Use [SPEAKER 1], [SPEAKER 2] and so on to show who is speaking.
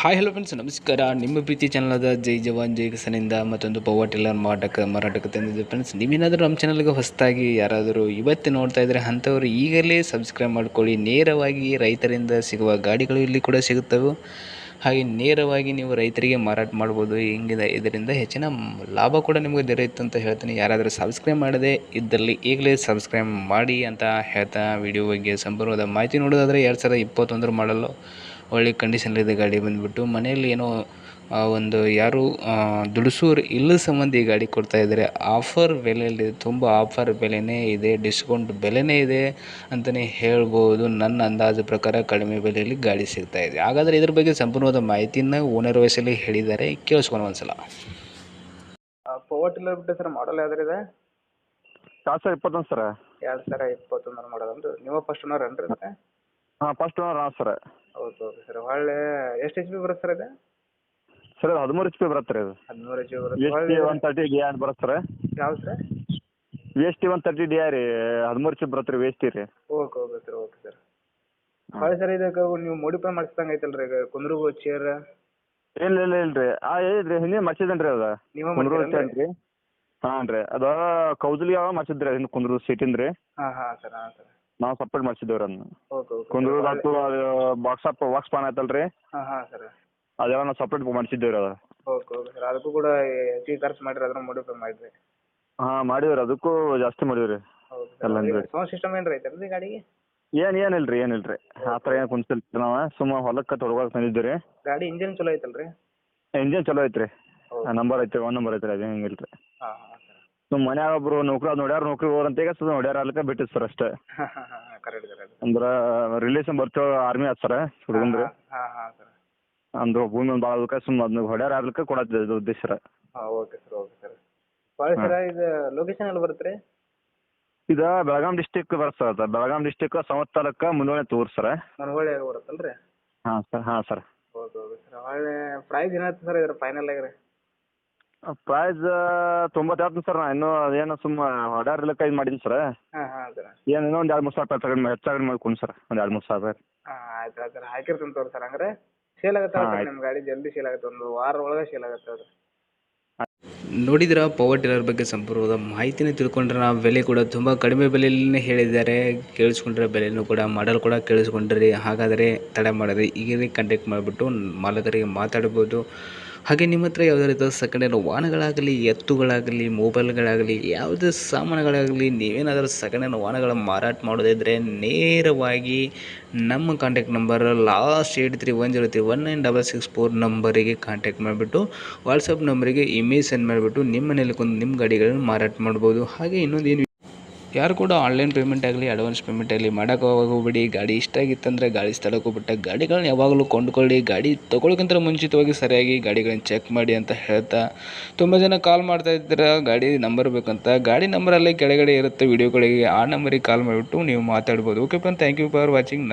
[SPEAKER 1] Hi hello friends ನಮಸ್ಕಾರ. ನಿಮ್ಮ ಪ್ರೀತಿ ಚಾನಲಾದ ಜೈ ಜವಾನ್, ಜೈ ಕಿಸನಿಂದ ಮತ್ತೊಂದು ಪವರ್ ಟಿಲ್ಲರ್ ಮಾರಾಟಕ್ಕೆ ಮಾರಾಟಕ್ಕೆ ತಂದಿದ್ದೆ ಫ್ರೆಂಡ್ಸ್ ನೀವೇನಾದರೂ ನಮ್ಮ ಚಾನಲ್ಗೆ ಹೊಸದಾಗಿ ಯಾರಾದರೂ ಇವತ್ತು ನೋಡ್ತಾ ಇದ್ದರೆ ಅಂಥವ್ರು ಈಗಲೇ ಸಬ್ಸ್ಕ್ರೈಬ್ ಮಾಡ್ಕೊಳ್ಳಿ. ನೇರವಾಗಿ ರೈತರಿಂದ ಸಿಗುವ ಗಾಡಿಗಳು ಇಲ್ಲಿ ಕೂಡ ಸಿಗುತ್ತವೆ. ಹಾಗೆ ನೇರವಾಗಿ ನೀವು ರೈತರಿಗೆ ಮಾರಾಟ ಮಾಡ್ಬೋದು. ಹಿಂಗಿದೆ ಇದರಿಂದ ಹೆಚ್ಚಿನ ಲಾಭ ಕೂಡ ನಿಮಗೆ ದೊರೆಯುತ್ತೆ ಅಂತ ಹೇಳ್ತೀನಿ. ಯಾರಾದರೂ ಸಬ್ಸ್ಕ್ರೈಬ್ ಮಾಡದೆ ಇದ್ದಲ್ಲಿ ಈಗಲೇ ಸಬ್ಸ್ಕ್ರೈಬ್ ಮಾಡಿ ಅಂತ ಹೇಳ್ತಾ ವಿಡಿಯೋ ಬಗ್ಗೆ ಸಂಪೂರ್ಣವಾದ ಮಾಹಿತಿ ನೋಡೋದಾದರೆ ಎರಡು ಸಾವಿರದ ಇಪ್ಪತ್ತೊಂದರ ಮಾಡಲು ಒಳ್ಳೆ ಕಂಡೀಷನಲ್ಲಿದೆ ಗಾಡಿ ಬಂದುಬಿಟ್ಟು ಮನೆಯಲ್ಲಿ ಏನೋ ಆ, ಒಂದು ಯಾರು ದುಡಿಸೋರು ಇಲ್ಲ ಸಂಬಂಧ ಈ ಗಾಡಿ ಕೊಡ್ತಾ ಇದ್ದಾರೆ. ಆಫರ್ ಬೆಲೆಯಲ್ಲಿ ತುಂಬ ಆಫರ್ ಬೆಲೆನೇ ಇದೆ ಡಿಸ್ಕೌಂಟ್ ಬೆಲೆನೇ ಇದೆ ಅಂತಲೇ ಹೇಳ್ಬೋದು. ನನ್ನ ಅಂದಾಜು ಪ್ರಕಾರ ಕಡಿಮೆ ಬೆಲೆಯಲ್ಲಿ ಗಾಡಿ ಸಿಗ್ತಾ ಇದೆ. ಹಾಗಾದರೆ ಇದ್ರ ಬಗ್ಗೆ ಸಂಪೂರ್ಣವಾದ ಮಾಹಿತಿನ ಓನರ್ ವಯಸ್ಸಲ್ಲಿ ಹೇಳಿದ್ದಾರೆ. ಕೇಳಿಸ್ಕೊಂಡು ಒಂದ್ಸಲ.
[SPEAKER 2] ಪವರ್ ಟಿಲ್ಲರ್ ಬಿಟ್ಟು ಸರ್ ಮಾಡಲ್ ಯಾವ್ದಾರ ಇದೆ?
[SPEAKER 3] ಎರಡು ಸಾವಿರ ಇಪ್ಪತ್ತೊಂದು ಸರ್?
[SPEAKER 2] ಎರಡು ಸಾವಿರ ಇಪ್ಪತ್ತೊಂದರ ಮಾಡಲ್ ಅಂದ್ರೆ ನೀವು ಫಸ್ಟ್ ಓನರ್ ಏನ್ರಿ ಸರ್?
[SPEAKER 3] ಹಾಂ ಫಸ್ಟ್ ಓನರ್ ಹಾಂ ಸರ್.
[SPEAKER 2] ಹೌದು ಹೌದು ಸರ್ ಹೊಳ್ಳೆ ಎಷ್ಟು ಎಚ್ ಪಿ ಬರುತ್ತೆ ಸರ್ ಇದು?
[SPEAKER 3] ಸರ್ ಅದು ಹದಿಮೂರು ಎಚ್ ಪಿ ಬರುತ್ತೆ ರೀ ಅದು
[SPEAKER 2] ಹದಿಮೂರು ಎಚ್ ಪಿ ಬರುತ್ತೆ.
[SPEAKER 3] ಎಸ್ ಟಿ
[SPEAKER 2] ಹೊಳ್ಳೆ
[SPEAKER 3] ಒನ್ ತರ್ಟಿ ಡಿ ಆರ್ ಬರುತ್ತೆ ಸರ್
[SPEAKER 2] ಯಾವ್ದು sir
[SPEAKER 3] V S T one thirty D ರೀ ಹದಿಮೂರು ಎಚ್ ಪಿ ಬರುತ್ತೆ ರೀ ವಿ ಎಸ್ ಟಿ ರೀ.
[SPEAKER 2] Okay okay sir okay sir ಹೊಳ್ಳೆ sir ಇದಕ್ಕೆ ನೀವು ಮೋಡಿಫೈ ಮಾಡಿಸ್ದಂಗೆ ಐತಲ್ರಿ ಈಗ ಕುಂದ್ರು ಚೇರ್
[SPEAKER 3] ಇಲ್ಲ ಇಲ್ಲ ಇಲ್ಲ ರೀ. ಆ ಏನಿಲ್ಲ ರೀ ಹಿಂದೆ ಮಾಡ್ಸಿದ್ದೇನೆ ರೀ ಅದ.
[SPEAKER 2] ನೀವೇ
[SPEAKER 3] ಕುಂದ್ರು
[SPEAKER 2] ಮಾಡ್ಸಿರೇನ್ರಿ?
[SPEAKER 3] ರೀ. ಹಾಂ ರೀ ಅದು ಕೌದಲಿ ಯಾವ ಮಾಡ್ಸಿದ್ರಿ ಹಿಂದೆ ಕುಂದ್ರು ಸೀಟಿಂದ ರೀ
[SPEAKER 2] ಹಾಂ ಹಾಂ ಸರ್ ಹಾಂ ಸರ್
[SPEAKER 3] ನಾವು ಸಪ್ರೇಟ್ ಮಾಡ್ಸಿದ್ದೇವೆ ಅದನ್ನ
[SPEAKER 2] ಓಕೆ ಓಕೆ
[SPEAKER 3] ಅದು ಬಾಕ್ಸ್ ಅಪ್ ಬಾಕ್ಸ್ ಪಾನ್ ಆಯ್ತಲ್ರಿ?
[SPEAKER 2] ಹಾಂ ಹಾಂ ಸರ್.
[SPEAKER 3] ಅದೆಲ್ಲ ನಾವು ಸಪ್ರೇಟ್ ಮಾಡಿಸಿದ್ದೇವೆ ರೀ ಅದು.
[SPEAKER 2] ಓಕೆ ಓಕೆ ಸರ್ ಅದಕ್ಕೂ ಕೂಡ ಹೆಚ್ಚಿಗೆ ಖರ್ಚು ಮಾಡಿರಿ ಅದನ್ನ ಮೋಡಿಫೈ ಮಾಡಿರಿ.
[SPEAKER 3] ಹಾಂ ಮಾಡೀವಿ ಅದಕ್ಕೂ ಜಾಸ್ತಿ ಮಾಡಿದ್ರಿ
[SPEAKER 2] ಹೌದು
[SPEAKER 3] ಏನಿಲ್ರಿ ಅಂದ್ರೆ.
[SPEAKER 2] ಸೌಂಡ್ ಸಿಸ್ಟಮ್ ಏನು ಐತಲ್ರಿ ಗಾಡಿಗೆ?
[SPEAKER 3] ಏನ್ ಏನಿಲ್ಲ ರೀ ಏನಿಲ್ಲ ರೀ ಆ ಥರ ಏನು ಕುಂತಿಲ್ಲ ನಾವು. ಸುಮ್ಮ ಹೊಲಕ್ಕೆ ತೊಡ್ಕೊಳಕ್ಕೆ ತಂದಿದ್ದೀವಿ ರೀ.
[SPEAKER 2] ಗಾಡಿ ಇಂಜಿನ್ ಚಲೋ ಐತಲ್ರಿ?
[SPEAKER 3] ಇಂಜಿನ್ ಚಲೋ ಐತ್ರಿ.
[SPEAKER 2] ಹೌದು
[SPEAKER 3] ನಂಬರ್ ಐತ್ರಿ ಒನ್ ನಂಬರ್ ಐತ್ರಿ ಅದೇನು ಹಿಂಗಿಲ್ಲ ರೀ
[SPEAKER 2] ಹಾಂ ಹಾಂ.
[SPEAKER 3] ಸುಮ್ ಮನ್ಯಾಗ ಒಬ್ರು ನೌಕರಿ ನೋಡ್ಯಾರ ನೌಕರಿ ಹೋಗ್ರಂತ ಈಗ ಸುಮ್ಮನೆ ನೋಡ್ಯಾರ ಅಲ್ಲಿಕ ಬಿಟ್ಟಿದ್ ಸರ್ ಅಷ್ಟೇ.
[SPEAKER 2] ಅಂದ್ರ ಹಾಂ ಹಾಂ ಕರೆಕ್ಟ್ ಕರೆಕ್ಟ್
[SPEAKER 3] ಅಂದ್ರೆ ರಿಲೇಷನ್ ಬರ್ತೇವೆ ಆರ್ಮಿ ಆತ್ ಸರ್ ಹುಡುಗಂದ್ರ.
[SPEAKER 2] ಅಂದ್ರ ಹಾಂ ಸರ್
[SPEAKER 3] ಅಂದು ಭೂಮಿ ಒಂದ್ ಭಾಳ ಅದಕ್ಕೆ ಸುಮ್ಮ ಅದ್ನ ಹೊಡ್ಯಾರ ಅಲ್ಲಿಕ ಕೊಡತ್ತ ಉದ್ದೇಶ ಸರ್
[SPEAKER 2] ಹಾಂ ಓಕೆ ಸರ್ ಓಕೆ ಸರ್ ಹೊಳ್ಳಿ ಸರ ಇದು ಲೊಕೇಶನ್ ಎಲ್ಲಿ ಬರುತ್ತೆ ರೀ
[SPEAKER 3] ಇದ ಬೆಳಗಾಂ ಡಿಸ್ಟಿಕ್ ಬರುತ್ತೆ ಸರ್ ಅದು. ಬೆಳಗಾಂ ಡಿಸ್ಟಿಕ್ ಸಂವತ್ ತಾಲೂಕ ಮುಂದೋಣೆ ತೂರ್ ಸರ್
[SPEAKER 2] ಮನಹೊಳ್ಳಿಯಾಗ ಬರುತ್ತಲ್ರಿ ಹಾ
[SPEAKER 3] ಹಾಂ ಸರ್ ಹಾ ಸರ್
[SPEAKER 2] ಓಕೆ ಓಕೆ ಸರ್ ಒಳ್ಳೆ ಪ್ರೈಸ್ ಏನಾಯ್ತು ಸರ್ ಇದ್ರ ಫೈನಲ್ ಆಗಿ ರೀ
[SPEAKER 3] ಪ್ರೈಸ್ ತೊಂಬತ್ತು ಹೇಳ್ತೀನಿ ಸರ್ ನಾ ಇನ್ನೂ ಏನು ಸುಮ್ಮ ಆರ್ಡರ್ ಲೆಕ್ಕ ಇದು ಮಾಡೀನಿ ಸರ್.
[SPEAKER 2] ಹಾಂ ಹಾಂ ಸರ್.
[SPEAKER 3] ಏನು ಇನ್ನೂ ಒಂದು ಎರಡು ಮೂರು ಸಾವಿರ ರೂಪಾಯಿ ತಗೊಂಡು ಹೆಚ್ಚಾಗಿ ಮಾಡ್ಕೊಂಡು ಸರ್ ಒಂದು ಎರಡು ಮೂರು ಸಾವಿರ
[SPEAKER 2] ಹಾಂ ಆಯ್ತು ಆಯ್ತು ಸರ್ ಹಾಕಿರ್ತೀನಿ ತೋರಿ ಸರ್ ಹಂಗಾರೆ. ಸೇಲ್ ಆಗುತ್ತೆ ನಿಮ್ಮ ಗಾಡಿ ಜಲ್ದಿ ಸೇಲ್ ಆಗುತ್ತೆ ಒಂದು ವಾರ ಒಳಗೆ ಸೇಲ್ ಆಗುತ್ತೆ ಅದು.
[SPEAKER 1] ನೋಡಿದ್ರ ಪವರ್ ಟಿಲ್ಲರ್ ಬಗ್ಗೆ ಸಂಪೂರ್ಣ ಮಾಹಿತಿನೇ ತಿಳ್ಕೊಂಡ್ರೆ ನಾವು ಬೆಲೆ ಕೂಡ ತುಂಬ ಕಡಿಮೆ ಬೆಲೆಯಲ್ಲೇ ಹೇಳಿದ್ದಾರೆ. ಕೇಳಿಸ್ಕೊಂಡ್ರೆ ಬೆಲೆನೂ ಕೂಡ ಮಾಡಲ್ ಕೂಡ ಕೇಳಿಸ್ಕೊಂಡ್ರಿ. ಹಾಗಾದರೆ ತಡೆ ಮಾಡದೆ ಈಗಲೇ ಕಾಂಟ್ಯಾಕ್ಟ್ ಮಾಡಿಬಿಟ್ಟು ಮಾಲಕರಿಗೆ ಮಾತಾಡ್ಬೋದು. ಹಾಗೆ ನಿಮ್ಮ ಹತ್ರ ಯಾವುದೇ ರೀತಿಯ ಸೆಕೆಂಡ್ ಹ್ಯಾಂಡ್ ವಾಹನಗಳಾಗಲಿ, ಎತ್ತುಗಳಾಗಲಿ ಮೊಬೈಲ್ಗಳಾಗಲಿ ಯಾವುದೇ ಸಾಮಾನುಗಳಾಗಲಿ, ನೀವೇನಾದರೂ ಸೆಕೆಂಡ್ ಹ್ಯಾಂಡ್ ವಾಹನಗಳ ಮಾರಾಟ ಮಾಡೋದಿದ್ದರೆ ನೇರವಾಗಿ ನಮ್ಮ contact number last eight three one zero three one nine double six four ನಂಬರಿಗೆ ಕಾಂಟ್ಯಾಕ್ಟ್ ಮಾಡಿಬಿಟ್ಟು ವಾಟ್ಸಪ್ ನಂಬರಿಗೆ ಇಮೇಜ್ ಸೆಂಡ್ ಮಾಡಿಬಿಟ್ಟು, ನಿಮ್ಮ ಮನೇಲಿ ಕುಂತು ನಿಮ್ಮ ಗಾಡಿಗಳನ್ನು ಮಾರಾಟ ಮಾಡ್ಬೋದು. ಹಾಗೆ ಇನ್ನೊಂದು ಏನು ಯಾರು ಕೂಡ ಆನ್ಲೈನ್ ಪೇಮೆಂಟ್ ಆಗಲಿ, ಅಡ್ವಾನ್ಸ್ ಪೇಮೆಂಟ್ ಆಗಲಿ ಹೋಗಬೇಡಿ. ಗಾಡಿ ಇಷ್ಟ ಆಗಿತ್ತಂದರೆ ಗಾಡಿ ಸ್ಥಳಕ್ಕೆ ಹೋಗ್ಬಿಟ್ಟು ಗಾಡಿಗಳನ್ನ ಯಾವಾಗಲೂ ಕೊಂಡ್ಕೊಳ್ಳಿ. ಗಾಡಿ ತೊಗೊಳಕ್ಕಿಂತ ಮುಂಚಿತವಾಗಿ ಸರಿಯಾಗಿ ಗಾಡಿಗಳನ್ನ ಚೆಕ್ ಮಾಡಿ ಅಂತ ಹೇಳ್ತಾ ತುಂಬ ಜನ ಕಾಲ್ ಮಾಡ್ತಾ ಇದ್ದೀರ? ಗಾಡಿ ನಂಬರ್ ಬೇಕಂತ? ಗಾಡಿ ನಂಬರಲ್ಲೇ ಕೆಳಗಡೆ ಇರುತ್ತೆ ವೀಡಿಯೋಗಳಿಗೆ ಆ ನಂಬರಿಗೆ ಕಾಲ್ ಮಾಡಿಬಿಟ್ಟು ನೀವು ಮಾತಾಡ್ಬೋದು. Okay friend thank you for watching